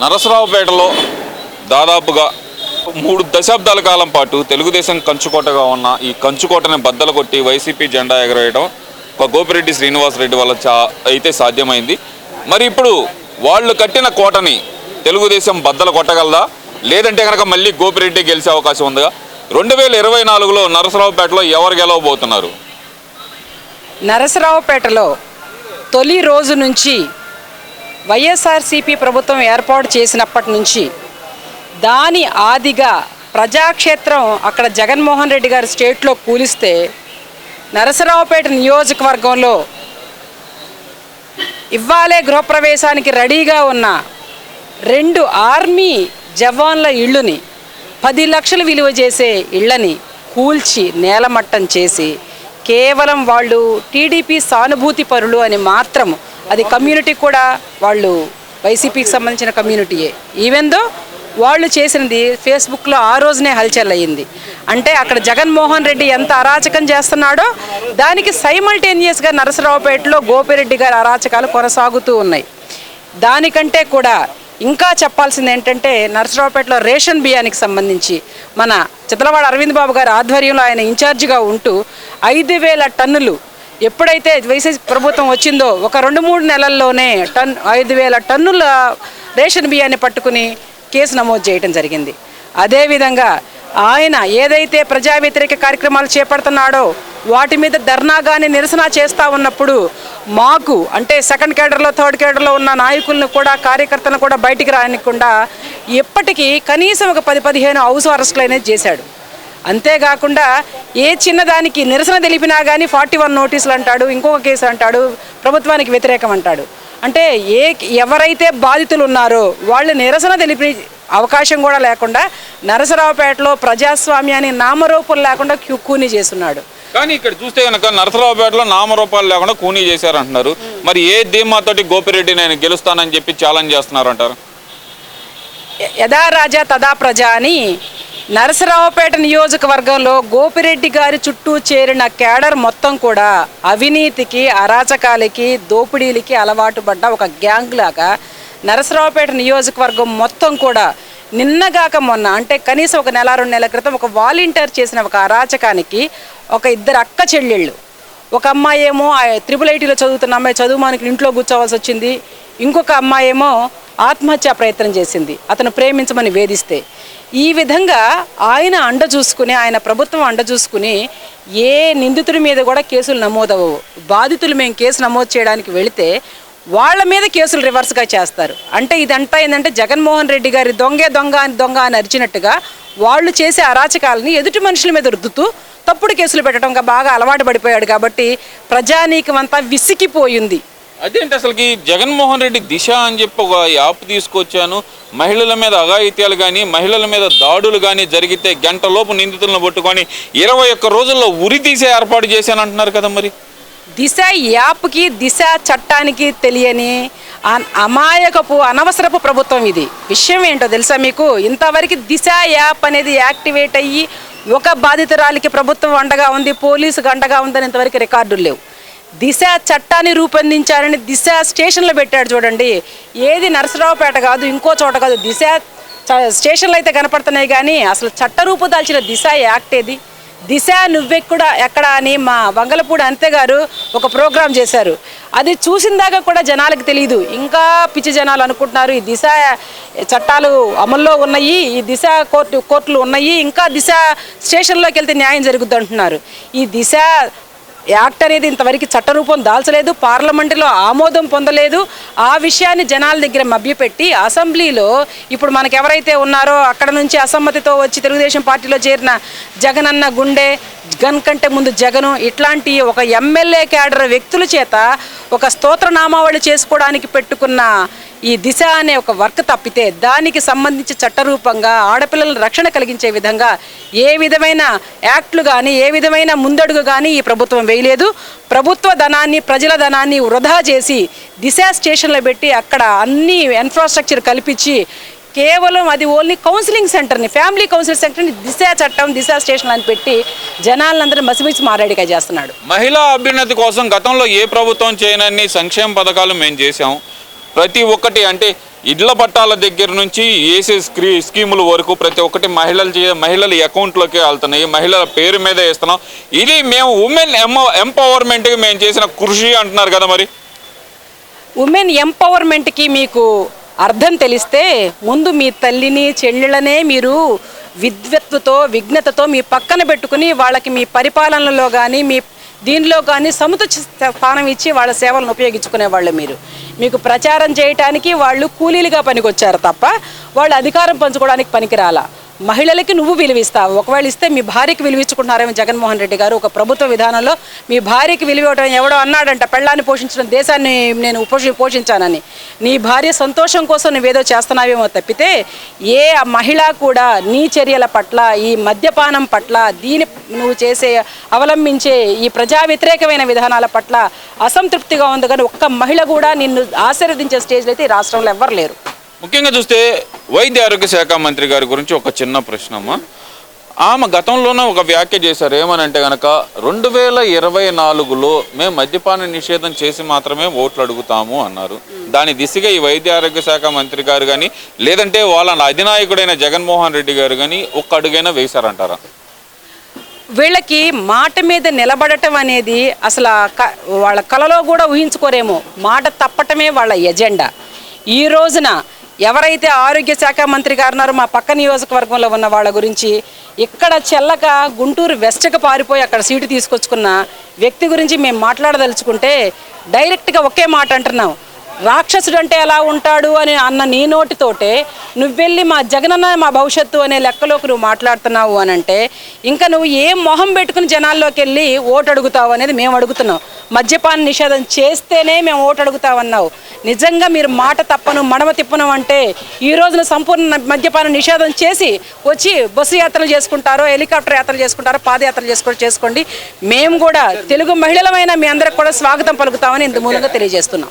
నరసరావుపేటలో దాదాపుగా మూడు దశాబ్దాల కాలం పాటు తెలుగుదేశం కంచుకోటగా ఉన్న ఈ కంచుకోటని బద్దలు కొట్టి వైసీపీ జెండా ఎగరవేయడం ఒక గోపిరెడ్డి శ్రీనివాసరెడ్డి వల్ల చా అయితే సాధ్యమైంది. మరి ఇప్పుడు వాళ్ళు కట్టిన కోటని తెలుగుదేశం బద్దలు కొట్టగలదా? లేదంటే కనుక మళ్ళీ గోపిరెడ్డి గెలిచే అవకాశం ఉందిగా రెండు వేల ఇరవై నాలుగులో నరసరావుపేటలో ఎవరు గెలవబోతున్నారు? నరసరావుపేటలో తొలి రోజు నుంచి వైఎస్ఆర్సీపీ ప్రభుత్వం ఏర్పాటు చేసినప్పటి నుంచి దాని ఆదిగా ప్రజాక్షేత్రం అక్కడ జగన్మోహన్ రెడ్డి గారి స్టేట్లో కూలిస్తే నరసరావుపేట నియోజకవర్గంలో ఇవ్వాలే గృహప్రవేశానికి రెడీగా ఉన్న రెండు ఆర్మీ జవాన్ల ఇళ్ళుని పది లక్షలు విలువ చేసే ఇళ్ళని కూల్చి నేలమట్టం చేసి కేవలం వాళ్ళు టీడీపీ సానుభూతి పరులు అని మాత్రం అది కమ్యూనిటీ కూడా వాళ్ళు వైసీపీకి సంబంధించిన కమ్యూనిటీయే ఈవెందో వాళ్ళు చేసినది ఫేస్బుక్లో ఆ రోజునే హల్చల్ అయ్యింది. అంటే అక్కడ జగన్మోహన్ రెడ్డి ఎంత అరాచకం చేస్తున్నాడో దానికి సైమల్టేనియస్గా నరసరావుపేటలో గోపిరెడ్డి గారి అరాచకాలు కొనసాగుతూ ఉన్నాయి. దానికంటే కూడా ఇంకా చెప్పాల్సింది ఏంటంటే నరసరావుపేటలో రేషన్ బియ్యానికి సంబంధించి మన చిత్రవాడ అరవింద్ బాబు గారి ఆధ్వర్యంలో ఆయన ఇన్ఛార్జిగా ఉంటూ ఐదు వేల టన్నులు ఎప్పుడైతే వైసీపీ ప్రభుత్వం వచ్చిందో ఒక రెండు మూడు నెలల్లోనే టన్ ఐదు వేల టన్నుల రేషన్ బియ్యాన్ని పట్టుకుని కేసు నమోదు చేయడం జరిగింది. అదేవిధంగా ఆయన ఏదైతే ప్రజా వ్యతిరేక కార్యక్రమాలు చేపడుతున్నాడో వాటి మీద ధర్నా నిరసన చేస్తూ ఉన్నప్పుడు మాకు అంటే సెకండ్ కేడర్లో థర్డ్ కేడర్లో ఉన్న నాయకులను కూడా కార్యకర్తలను కూడా బయటికి రానికుండా ఎప్పటికీ కనీసం ఒక పది పదిహేను హౌస్ అరెస్టులు అనేది చేశాడు. అంతేకాకుండా ఏ చిన్నదానికి నిరసన తెలిపినా కానీ ఫార్టీ వన్ నోటీసులు అంటాడు ఇంకొక కేసు అంటాడు ప్రభుత్వానికి వ్యతిరేకం అంటాడు. అంటే ఏ ఎవరైతే బాధితులు ఉన్నారో వాళ్ళు నిరసన తెలిపి అవకాశం కూడా లేకుండా నరసరావుపేటలో ప్రజాస్వామ్యాన్ని నామరూపం లేకుండా కూని చేస్తున్నాడు. కానీ ఇక్కడ చూస్తే కనుక నరసరావుపేటలో నామరూపాలు లేకుండా కూనీ చేశారంటున్నారు. మరి ఏ ధీమాతోటి గోపిరెడ్డి నేను గెలుస్తానని చెప్పి ఛాలెంజ్ చేస్తున్నారు అంటారు యథా రాజా తదా ప్రజ అని నరసరావుపేట నియోజకవర్గంలో గోపిరెడ్డి గారి చుట్టూ చేరిన కేడర్ మొత్తం కూడా అవినీతికి అరాచకాలకి దోపిడీలకి అలవాటు పడ్డ ఒక గ్యాంగ్ లాగా నరసరావుపేట నియోజకవర్గం మొత్తం కూడా నిన్నగాక మొన్న అంటే కనీసం ఒక నెల రెండు నెలల క్రితం ఒక వాలంటీర్ చేసిన ఒక అరాచకానికి ఒక ఇద్దరు అక్క చెల్లెళ్ళు. ఒక అమ్మాయి ఏమో త్రిపుల్ ఐటీలో చదువుతున్న అమ్మాయి చదువు మనకి ఇంట్లో కూర్చోవాల్సి వచ్చింది. ఇంకొక అమ్మాయి ఏమో ఆత్మహత్యా ప్రయత్నం చేసింది. అతను ప్రేమించమని వేధిస్తే. ఈ విధంగా ఆయన అండ చూసుకుని ఆయన ప్రభుత్వం అండ చూసుకుని ఏ నిందితుడి మీద కూడా కేసులు నమోదవవు బాధితులు మేము కేసు నమోదు చేయడానికి వెళితే వాళ్ళ మీద కేసులు రివర్స్గా చేస్తారు. అంటే ఇదంతా ఏంటంటే జగన్మోహన్ రెడ్డి గారి దొంగే దొంగ అని దొంగ అని అరిచినట్టుగా వాళ్ళు చేసే అరాచకాలని ఎదుటి మనుషుల మీద రుద్దుతూ తప్పుడు కేసులు పెట్టడం బాగా అలవాటు పడిపోయాడు కాబట్టి ప్రజానీకం అంతా విసిగిపోయింది. అదేంటి అసలుకి జగన్మోహన్ రెడ్డి దిశ అని చెప్పి ఒక యాప్ తీసుకొచ్చాను. మహిళల మీద అఘాయిత్యాలు కానీ మహిళల మీద దాడులు కానీ జరిగితే గంటలోపు నిందితులను పట్టుకొని ఇరవై ఒక్క రోజుల్లో ఉరి తీసే ఏర్పాటు చేశాను అంటున్నారు కదా మరి. దిశ యాప్కి దిశ చట్టానికి తెలియని అన్- అమాయకపు అనవసరపు ప్రభుత్వం ఇది. విషయం ఏంటో తెలుసా మీకు? ఇంతవరకు దిశ యాప్ అనేది యాక్టివేట్ అయ్యి ఒక బాధితురాలికి ప్రభుత్వం అండగా ఉంది పోలీసుకు అండగా ఉందని ఇంతవరకు రికార్డులు లేవు. దిశ చట్టాన్ని రూపొందించారని దిశ స్టేషన్లో పెట్టాడు చూడండి. ఏది నరసరావుపేట కాదు ఇంకో చోట కాదు. దిశ చ- స్టేషన్లు అయితే కనపడుతున్నాయి కానీ అసలు చట్ట రూపు దాల్చిన దిశ యాక్ట్ ఏది? దిశ నువ్వెక్కడ ఎక్కడ అని మా వంగలపూడి అంతే గారు ఒక ప్రోగ్రాం చేశారు. అది చూసిన దాకా కూడా జనాలకు తెలియదు ఇంకా పిచ్చి జనాలు అనుకుంటున్నారు ఈ దిశ చట్టాలు అమల్లో ఉన్నాయి ఈ దిశ కోర్టు కోర్టులు ఉన్నాయి ఇంకా దిశ స్టేషన్లోకి వెళ్తే న్యాయం జరుగుద్ది అంటున్నారు. ఈ దిశ యాక్ట్ అనేది ఇంతవరకు చట్టరూపం దాల్చలేదు పార్లమెంటులో ఆమోదం పొందలేదు. ఆ విషయాన్ని జనాల దగ్గర మభ్యపెట్టి అసెంబ్లీలో ఇప్పుడు మనకు ఎవరైతే ఉన్నారో అక్కడ నుంచి అసమ్మతితో వచ్చి తెలుగుదేశం పార్టీలో చేరిన జగనన్న గుండె గన్ కంటే ముందు జగను ఇట్లాంటి ఒక ఎమ్మెల్యే క్యాడర్ వ్యక్తుల చేత ఒక స్తోత్రనామావళి చేసుకోవడానికి పెట్టుకున్న ఈ దిశ అనే ఒక వర్క్ తప్పితే దానికి సంబంధించి చట్టరూపంగా ఆడపిల్లలను రక్షణ కలిగించే విధంగా ఏ విధమైన యాక్ట్లు కానీ ఏ విధమైన ముందడుగు కానీ ఈ ప్రభుత్వం వేయలేదు. ప్రభుత్వ ధనాన్ని ప్రజల ధనాన్ని వృధా చేసి దిశ స్టేషన్లో పెట్టి అక్కడ అన్ని ఇన్ఫ్రాస్ట్రక్చర్ కల్పించి కేవలం అది ఓన్లీ కౌన్సిలింగ్ సెంటర్ని ఫ్యామిలీ కౌన్సిలింగ్ సెంటర్ని దిశ చట్టం దిశ స్టేషన్ అని పెట్టి జనాలందరూ మసిమిసి మారాడిగా చేస్తున్నాడు. మహిళా అభ్యున్నతి కోసం గతంలో ఏ ప్రభుత్వం చేయనన్ని సంక్షేమ పథకాలు మేము చేసాం ప్రతి ఒక్కటి అంటే ఇళ్ళ పట్టాల దగ్గర నుంచి వేసే స్క్రీ స్కీముల వరకు ప్రతి ఒక్కటి మహిళలు చే- మహిళల అకౌంట్లోకి వెళ్తున్నాయి. మహిళల పేరు మీద వేస్తున్నాం. ఇది మేము ఉమెన్ ఎంపవర్మెంట్కి మేము చేసిన కృషి అంటున్నారు కదా మరి. ఉమెన్ ఎంపవర్మెంట్కి మీకు అర్థం తెలిస్తే ముందు మీ తల్లిని చెల్లెళ్ళనే మీరు విద్వత్తుతో విఘ్నతతో మీ పక్కన పెట్టుకుని వాళ్ళకి మీ పరిపాలనలో కానీ మీ దీనిలో కానీ సముచిత స్థానం ఇచ్చి వాళ్ళ సేవలను ఉపయోగించుకునే వాళ్ళు మీరు. మీకు ప్రచారం చేయటానికి వాళ్ళు కూలీలుగా పనికొచ్చారు తప్ప వాళ్ళు అధికారం పంచుకోవడానికి పనికిరాలా? మహిళలకి నువ్వు విలువిస్తావు ఒకవేళ ఇస్తే మీ భార్యకి విలువించుకుంటున్నారేమో జగన్మోహన్ రెడ్డి గారు. ఒక ప్రభుత్వ విధానంలో మీ భార్యకి విలువటం ఎవడో అన్నాడంట. పెళ్ళాన్ని పోషించడం దేశాన్ని నేను పోషి పోషించానని. నీ భార్య సంతోషం కోసం నువ్వేదో చేస్తున్నావేమో తప్పితే ఏ మహిళ కూడా నీ చర్యల పట్ల ఈ మద్యపానం పట్ల దీని నువ్వు చేసే అవలంబించే ఈ ప్రజా వ్యతిరేకమైన విధానాల పట్ల అసంతృప్తిగా ఉంది కానీ ఒక్క మహిళ కూడా నిన్ను ఆశీర్వదించే స్టేజ్లో అయితే ఈ రాష్ట్రంలో ఎవ్వరు లేరు. ముఖ్యంగా చూస్తే వైద్య ఆరోగ్య శాఖ మంత్రి గారి గురించి ఒక చిన్న ప్రశ్న అమ్మా. ఆమె గతంలోనే ఒక వ్యాఖ్య చేశారు. ఏమనంటే కనుక రెండు వేల ఇరవై నాలుగులో మేము మద్యపాన నిషేధం చేసి మాత్రమే ఓట్లు అడుగుతాము అన్నారు. దాని దిశగా ఈ వైద్య ఆరోగ్య శాఖ మంత్రి గారు కానీ లేదంటే వాళ్ళ అధినాయకుడైన జగన్మోహన్ రెడ్డి గారు కానీ ఒక్క అడుగైనా వేశారంటారా? వీళ్ళకి మాట మీద నిలబడటం అనేది అసలు క- వాళ్ళ కలలో కూడా ఊహించుకోరేమో. మాట తప్పటమే వాళ్ళ ఎజెండా. ఈ రోజున ఎవరైతే ఆరోగ్య శాఖ మంత్రి గారున్నారో మా పక్క నియోజకవర్గంలో ఉన్న వాళ్ళ గురించి ఇక్కడ చెల్లక గుంటూరు వెస్ట్కి పారిపోయి అక్కడ సీటు తీసుకొచ్చుకున్న వ్యక్తి గురించి మేము మాట్లాడదలుచుకుంటే డైరెక్ట్గా ఒకే మాట అంటున్నాం. రాక్షసుడు అంటే ఎలా ఉంటాడు అని అన్న నీ నోటితోటే నువ్వెళ్ళి మా జగనన్న మా భవిష్యత్తు అనే లెక్కలోకి నువ్వు మాట్లాడుతున్నావు అని అంటే ఇంకా నువ్వు ఏం మొహం పెట్టుకుని జనాల్లోకి వెళ్ళి ఓటు అడుగుతావు అనేది మేము అడుగుతున్నాం. మద్యపాన నిషేధం చేస్తేనే మేము ఓటు అడుగుతామన్నావు నిజంగా మీరు మాట తప్పను మడమ తిప్పను అంటే ఈ రోజున సంపూర్ణ మద్యపాన నిషేధం చేసి వచ్చి బస్సు యాత్రలు చేసుకుంటారో హెలికాప్టర్ యాత్రలు చేసుకుంటారో పాదయాత్రలు చేసుకో చేసుకోండి. మేము కూడా తెలుగు మహిళలమైన మీ అందరికి కూడా స్వాగతం పలుకుతామని ఇంత మూలంగా తెలియజేస్తున్నాం.